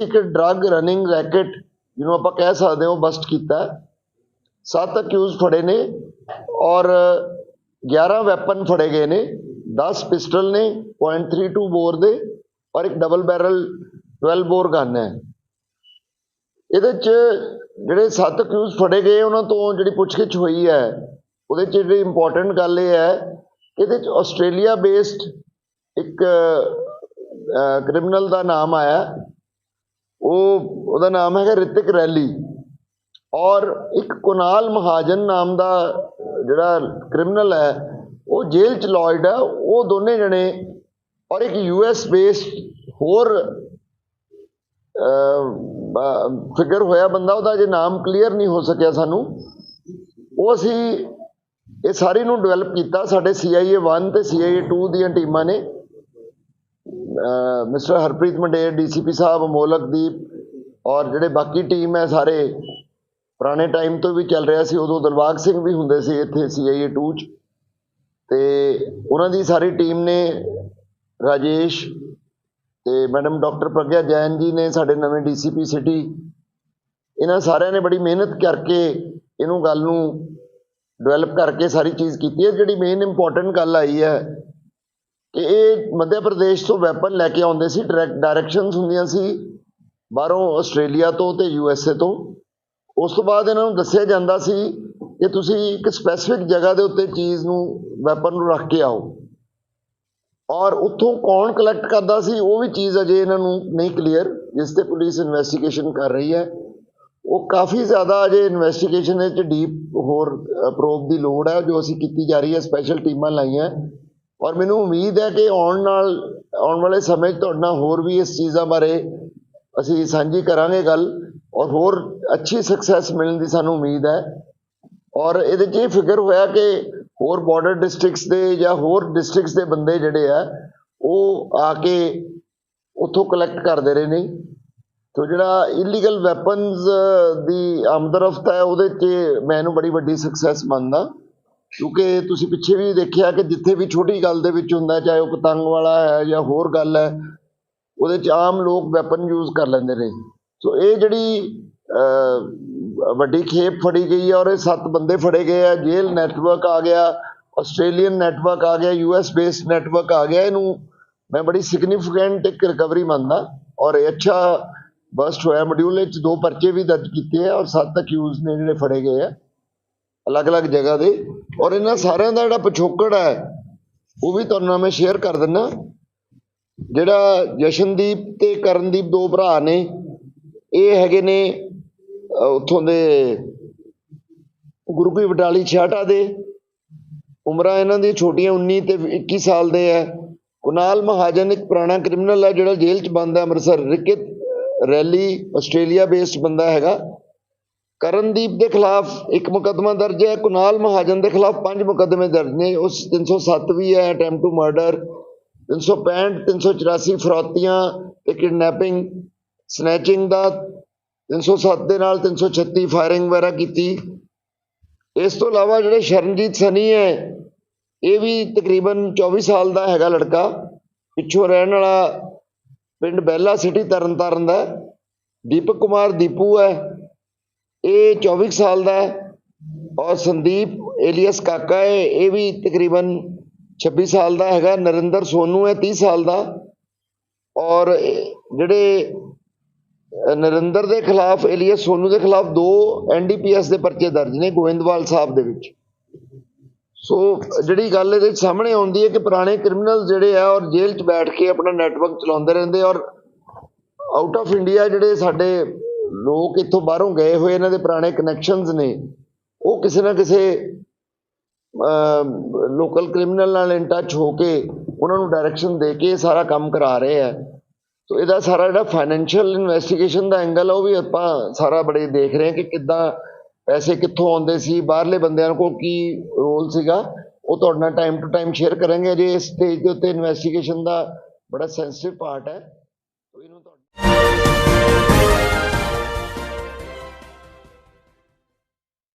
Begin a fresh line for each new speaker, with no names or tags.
ਇੱਕ drug running racket, ਜਿਹਨੂੰ ਆਪਾਂ ਕਹਿ ਸਕਦੇ ਹਾਂ ਬਸਟ ਕੀਤਾ ਸੱਤ ਅਕਿਊਜ਼ ਫੜੇ ਨੇ ਔਰ 11 ਵੈਪਨ ਫੜੇ ਗਏ ਨੇ 10 ਪਿਸਟਲ ਨੇ .32 ਬੋਰ ਦੇ, ਔਰ ਇੱਕ ਡਬਲ ਬੈਰਲ 12 ਬੋਰ ਗਨ ਹੈ। ਇਹਦੇ ਚ ਜਿਹੜੇ ਸੱਤ ਅਕਿਊਜ਼ ਫੜੇ ਗਏ, ਉਹਨਾਂ ਤੋਂ ਜਿਹੜੀ ਪੁੱਛਗਿੱਛ ਹੋਈ ਹੈ, ਉਹਦੇ ਚ ਜਿਹੜੀ ਇੰਪੋਰਟੈਂਟ ਗੱਲ ਇਹ ਹੈ, ਇਹਦੇ ਚ ਆਸਟ੍ਰੇਲੀਆ ਬੇਸਡ ਇੱਕ ਕ੍ਰਿਮੀਨਲ ਦਾ ਨਾਮ ਆਇਆ। ਉਹ, ਉਹਦਾ ਨਾਮ ਹੈਗਾ ਰਿਤਿਕ ਰੈਲੀ। ਔਰ ਇੱਕ ਕੁਨਾਲ ਮਹਾਜਨ ਨਾਮ ਦਾ ਜਿਹੜਾ ਕ੍ਰਿਮੀਨਲ ਹੈ, ਉਹ ਜੇਲ੍ਹ ਚ ਲੌਇਡ ਹੈ। ਉਹ ਦੋਨੇ ਜਣੇ ਔਰ ਇੱਕ ਯੂਐਸ ਬੇਸਡ ਹੋਰ ਫਿਗਰ ਹੋਇਆ ਬੰਦਾ, ਉਹਦਾ ਜੇ ਨਾਮ ਕਲੀਅਰ ਨਹੀਂ ਹੋ ਸਕਿਆ ਸਾਨੂੰ। ਉਹ ਅਸੀਂ ਇਹ ਸਾਰੀ ਨੂੰ ਡਿਵੈਲਪ ਕੀਤਾ, ਸਾਡੇ CIA 1 ਤੇ CIA 2 ਦੀਆਂ ਟੀਮਾਂ ਨੇ। ਮਿਸਟਰ ਹਰਪ੍ਰੀਤ ਮੰਡੇਰ, ਡੀਸੀਪੀ ਸਾਹਿਬ ਮੋਲਕਦੀਪ ਔਰ ਜਿਹੜੇ ਬਾਕੀ ਟੀਮ ਹੈ ਸਾਰੇ, ਪੁਰਾਣੇ ਟਾਈਮ ਤੋਂ ਵੀ ਚੱਲ ਰਿਹਾ ਸੀ। ਉਦੋਂ ਦਿਲਬਾਗ ਸਿੰਘ ਵੀ ਹੁੰਦੇ ਸੀ ਇੱਥੇ CIA 2 ਚ। ਤੇ ਉਹਨਾਂ ਦੀ ਸਾਰੀ ਟੀਮ ਨੇ, ਰਾਜੇਸ਼ ਤੇ ਮੈਡਮ ਡਾਕਟਰ ਪ੍ਰਗਿਆ ਜੈਨ ਜੀ ਨੇ ਸਾਡੇ ਨਵੇਂ ਡੀਸੀਪੀ ਸਿਟੀ। ਇਹਨਾਂ ਸਾਰਿਆਂ ਨੇ ਬੜੀ ਮਿਹਨਤ ਕਰਕੇ ਇਹਨੂੰ ਗੱਲ ਨੂੰ ਡਿਵੈਲਪ ਕਰਕੇ ਸਾਰੀ ਚੀਜ਼ ਕੀਤੀ ਹੈ। ਜਿਹੜੀ ਮੇਨ ਇੰਪੋਰਟੈਂਟ ਗੱਲ ਆਈ ਹੈ ਕਿ ਇਹ ਮੱਧ ਪ੍ਰਦੇਸ਼ ਤੋਂ ਵੈਪਨ ਲੈ ਕੇ ਆਉਂਦੇ ਸੀ ਡਾਇਰੈਕਸ਼ਨਸ ਹੁੰਦੀਆਂ ਸੀ ਬਾਹਰੋਂ ਆਸਟ੍ਰੇਲੀਆ ਤੋਂ ਤੇ ਏ ਤੋਂ। ਉਸ ਤੋਂ ਬਾਅਦ ਇਹਨਾਂ ਨੂੰ ਦੱਸਿਆ ਜਾਂਦਾ ਸੀ ਕਿ ਤੁਸੀਂ ਇੱਕ ਸਪੈਸੀਫਿਕ ਜਗ੍ਹਾ ਦੇ ਉੱਤੇ ਚੀਜ਼ ਨੂੰ, ਵੈਪਨ ਨੂੰ ਰੱਖ ਕੇ ਆਓ। ਔਰ ਉੱਥੋਂ ਕੌਣ ਕਲੈਕਟ ਕਰਦਾ ਸੀ, ਉਹ ਵੀ ਚੀਜ਼ ਅਜੇ ਇਹਨਾਂ ਨੂੰ ਨਹੀਂ ਕਲੀਅਰ ਜਿਸ ਤੇ ਪੁਲਿਸ ਇਨਵੈਸਟੀਗੇਸ਼ਨ ਕਰ ਰਹੀ ਹੈ। ਉਹ ਕਾਫੀ ਜ਼ਿਆਦਾ ਅਜੇ ਇਨਵੈਸਟੀਗੇਸ਼ਨ ਵਿੱਚ ਡੀਪ ਹੋਰ ਪ੍ਰੋਬ ਦੀ ਲੋੜ ਹੈ, ਜੋ ਅਸੀਂ ਕੀਤੀ ਜਾ ਰਹੀ ਹੈ ਸਪੈਸ਼ਲ ਟੀਮਾਂ ਲਾਈਆਂ। ਔਰ ਮੈਨੂੰ ਉਮੀਦ ਹੈ ਕਿ ਆਉਣ ਨਾਲ, ਆਉਣ ਵਾਲੇ ਸਮੇਂ 'ਚ ਤੁਹਾਡੇ ਨਾਲ ਹੋਰ ਵੀ ਇਸ ਚੀਜ਼ਾਂ ਬਾਰੇ ਅਸੀਂ ਸਾਂਝੀ ਕਰਾਂਗੇ ਗੱਲ ਔਰ ਹੋਰ ਅੱਛੀ ਸਕਸੈਸ ਮਿਲਣ ਦੀ ਸਾਨੂੰ ਉਮੀਦ ਹੈ। ਔਰ ਇਹਦੇ 'ਚ ਇਹ ਫਿਕਰ ਹੋਇਆ ਕਿ ਹੋਰ ਬਾਰਡਰ ਡਿਸਟ੍ਰਿਕਟਸ ਦੇ ਜਾਂ ਹੋਰ ਡਿਸਟ੍ਰਿਕਟਸ ਦੇ ਬੰਦੇ ਜਿਹੜੇ ਆ, ਉਹ ਆ ਕੇ ਉੱਥੋਂ ਕਲੈਕਟ ਕਰਦੇ ਰਹੇ ਨੇ। ਤੋ ਜਿਹੜਾ ਇਲੀਗਲ ਵੈਪਨਸ ਦੀ ਆਮਦਰਫਤ ਹੈ, ਉਹਦੇ 'ਚ ਮੈਂ ਇਹਨੂੰ ਬੜੀ ਵੱਡੀ ਸਕਸੈਸ ਮੰਨਦਾ। ਕਿਉਂਕਿ ਤੁਸੀਂ ਪਿੱਛੇ ਵੀ ਦੇਖਿਆ ਕਿ ਜਿੱਥੇ ਵੀ ਛੋਟੀ ਗੱਲ ਦੇ ਵਿੱਚ ਹੁੰਦਾ, ਚਾਹੇ ਉਹ ਪਤੰਗ ਵਾਲਾ ਹੈ ਜਾਂ ਹੋਰ ਗੱਲ ਹੈ, ਉਹਦੇ 'ਚ ਆਮ ਲੋਕ ਵੈਪਨ ਯੂਜ਼ ਕਰ ਲੈਂਦੇ ਨੇ। ਸੋ ਇਹ ਜਿਹੜੀ ਵੱਡੀ ਖੇਪ ਫੜੀ ਗਈ ਹੈ ਔਰ ਇਹ ਸੱਤ ਬੰਦੇ ਫੜੇ ਗਏ ਆ, ਜੇਲ੍ਹ ਨੈਟਵਰਕ ਆ ਗਿਆ ਆਸਟ੍ਰੇਲੀਅਨ ਨੈਟਵਰਕ ਆ ਗਿਆ ਯੂਐਸ ਬੇਸਡ ਨੈਟਵਰਕ ਆ ਗਿਆ। ਇਹਨੂੰ ਮੈਂ ਬੜੀ ਸਿਗਨੀਫੀਕੈਂਟ ਇੱਕ ਰਿਕਵਰੀ ਮੰਨਦਾ ਔਰ ਇਹ ਅੱਛਾ ਬਸਟ ਹੋਇਆ। ਮੋਡਿਊਲ ਵਿੱਚ ਦੋ ਪਰਚੇ ਵੀ ਦਰਜ ਕੀਤੇ ਆ ਔਰ ਸੱਤ ਅਕਿਊਜ਼ ਨੇ ਜਿਹੜੇ ਫੜੇ ਗਏ ਆ। ਅਲੱਗ-ਅਲੱਗ ਜਗ੍ਹਾ ਦੇ। ਔਰ ਇਹਨਾਂ ਸਾਰਿਆਂ ਦਾ ਜਿਹੜਾ ਪਿਛੋਕੜ ਹੈ, ਉਹ ਵੀ ਤੁਹਾਨੂੰ ਮੈਂ ਸ਼ੇਅਰ ਕਰ ਦਿੰਦਾ। ਜਿਹੜਾ ਜਸ਼ਨਦੀਪ ਤੇ ਕਰਨਦੀਪ ਦੋ ਭਰਾ ਨੇ, ਇਹ ਹੈਗੇ ਨੇ ਉੱਥੋਂ ਦੇ ਗੁਰੂ ਕੀ ਬਟਾਲੀ ਛਾਟਾ ਦੇ। ਉਮਰਾਂ ਇਹਨਾਂ ਦੀ ਛੋਟੀਆਂ 19 ਤੇ 21 ਸਾਲ ਦੇ ਹੈ। ਕੁਨਾਲ ਮਹਾਜਨ ਇੱਕ ਪੁਰਾਣਾ ਕ੍ਰਿਮੀਨਲ ਹੈ, ਜਿਹੜਾ ਜੇਲ੍ਹ 'ਚ ਬੰਦ ਹੈ ਅੰਮ੍ਰਿਤਸਰ। ਰਿਕਿਤ ਰੈਲੀ ਆਸਟ੍ਰੇਲੀਆ ਬੇਸਡ ਬੰਦਾ ਹੈਗਾ। ਕਰਨਦੀਪ ਦੇ ਖਿਲਾਫ ਇੱਕ ਮੁਕੱਦਮਾ ਦਰਜ ਹੈ, ਕੁਨਾਲ ਮਹਾਜਨ ਦੇ ਖਿਲਾਫ ਪੰਜ ਮੁਕੱਦਮੇ ਦਰਜ ਨੇ, ਉਸ 307 ਵੀ ਹੈ, ਅਟੈਂਪਟ ਟੂ ਮਰਡਰ 365 384 ਫਰੋਤੀਆਂ ਤੇ ਕਿਡਨੈਪਿੰਗ, ਸਨੈਚਿੰਗ ਦਾ 307 ਦੇ ਨਾਲ 336 ਫਾਇਰਿੰਗ ਵਗੈਰਾ ਕੀਤੀ। ਇਸ ਤੋਂ ਇਲਾਵਾ ਜਿਹੜੇ ਸ਼ਰਨਜੀਤ ਸਨੀ ਹੈ, ਇਹ ਵੀ ਤਕਰੀਬਨ 24 ਸਾਲ ਦਾ ਹੈਗਾ ਲੜਕਾ, ਪਿੱਛੋਂ ਰਹਿਣ ਵਾਲਾ ਪਿੰਡ ਬਹਿਲਾ ਸਿਟੀ ਤਰਨਤਾਰਨ ਦਾ ਦੀਪਕ ਕੁਮਾਰ ਦੀਪੂ ਹੈ ਇਹ 24 ਸਾਲ ਦਾ ਹੈ ਔਰ ਸੰਦੀਪ ਏਲੀਅਸ ਕਾਕਾ ਹੈ, ਇਹ ਵੀ ਤਕਰੀਬਨ 26 ਸਾਲ ਦਾ ਹੈਗਾ, ਨਰਿੰਦਰ ਸੋਨੂ ਹੈ, ਤੀਹ ਸਾਲ ਦਾ। ਔਰ ਜਿਹੜੇ ਨਰਿੰਦਰ ਦੇ ਖਿਲਾਫ, ਏਲੀਅਸ ਸੋਨੂ ਦੇ ਖਿਲਾਫ ਦੋ ਐਨਡੀਪੀਐਸ ਦੇ ਪਰਚੇ ਦਰਜ ਨੇ, ਗੋਇੰਦਵਾਲ ਸਾਹਿਬ ਦੇ ਵਿੱਚ। ਸੋ, ਜਿਹੜੀ ਗੱਲ ਇਹਦੇ 'ਚ ਸਾਹਮਣੇ ਆਉਂਦੀ ਹੈ ਕਿ ਪੁਰਾਣੇ ਕ੍ਰਿਮੀਨਲ ਜਿਹੜੇ ਆ, ਔਰ ਜੇਲ੍ਹ 'ਚ ਬੈਠ ਕੇ ਆਪਣਾ ਨੈਟਵਰਕ ਚਲਾਉਂਦੇ ਰਹਿੰਦੇ, ਔਰ ਆਊਟ ਆਫ ਇੰਡੀਆ ਜਿਹੜੇ ਸਾਡੇ ਲੋਕ ਇੱਥੋਂ ਬਾਹਰੋਂ ਗਏ ਹੋਏ, ਇਹਨਾਂ ਦੇ ਪੁਰਾਣੇ ਕਨੈਕਸ਼ਨਸ ਨੇ। ਉਹ ਕਿਸੇ ਨਾ ਕਿਸੇ ਲੋਕਲ ਕ੍ਰਿਮੀਨਲ ਨਾਲ ਇਨ ਟੱਚ ਹੋ ਕੇ ਉਹਨਾਂ ਨੂੰ ਡਾਇਰੈਕਸ਼ਨ ਦੇ ਕੇ ਇਹ ਸਾਰਾ ਕੰਮ ਕਰਾ ਰਹੇ ਆ। ਸੋ ਇਹਦਾ ਸਾਰਾ ਜਿਹੜਾ ਫਾਈਨੈਂਸ਼ੀਅਲ ਇਨਵੈਸਟੀਗੇਸ਼ਨ ਦਾ ਐਂਗਲ ਆ, ਉਹ ਵੀ ਆਪਾਂ ਸਾਰਾ ਬੜੇ ਦੇਖ ਰਹੇ ਹਾਂ ਕਿ ਕਿੱਦਾਂ ਪੈਸੇ ਕਿੱਥੋਂ ਆਉਂਦੇ ਸੀ, ਬਾਹਰਲੇ ਬੰਦਿਆਂ ਕੋਲ ਕੀ ਰੋਲ ਸੀਗਾ, ਉਹ ਤੁਹਾਡੇ ਨਾਲ ਟਾਈਮ ਟੂ ਟਾਈਮ ਸ਼ੇਅਰ ਕਰਾਂਗੇ। ਜੇ ਇਸ ਸਟੇਜ ਦੇ ਉੱਤੇ ਇਨਵੈਸਟੀਗੇਸ਼ਨ ਦਾ ਬੜਾ ਸੈਂਸਿਟਿਵ ਪਾਰਟ ਹੈ। ਸੋ ਇਹਨੂੰ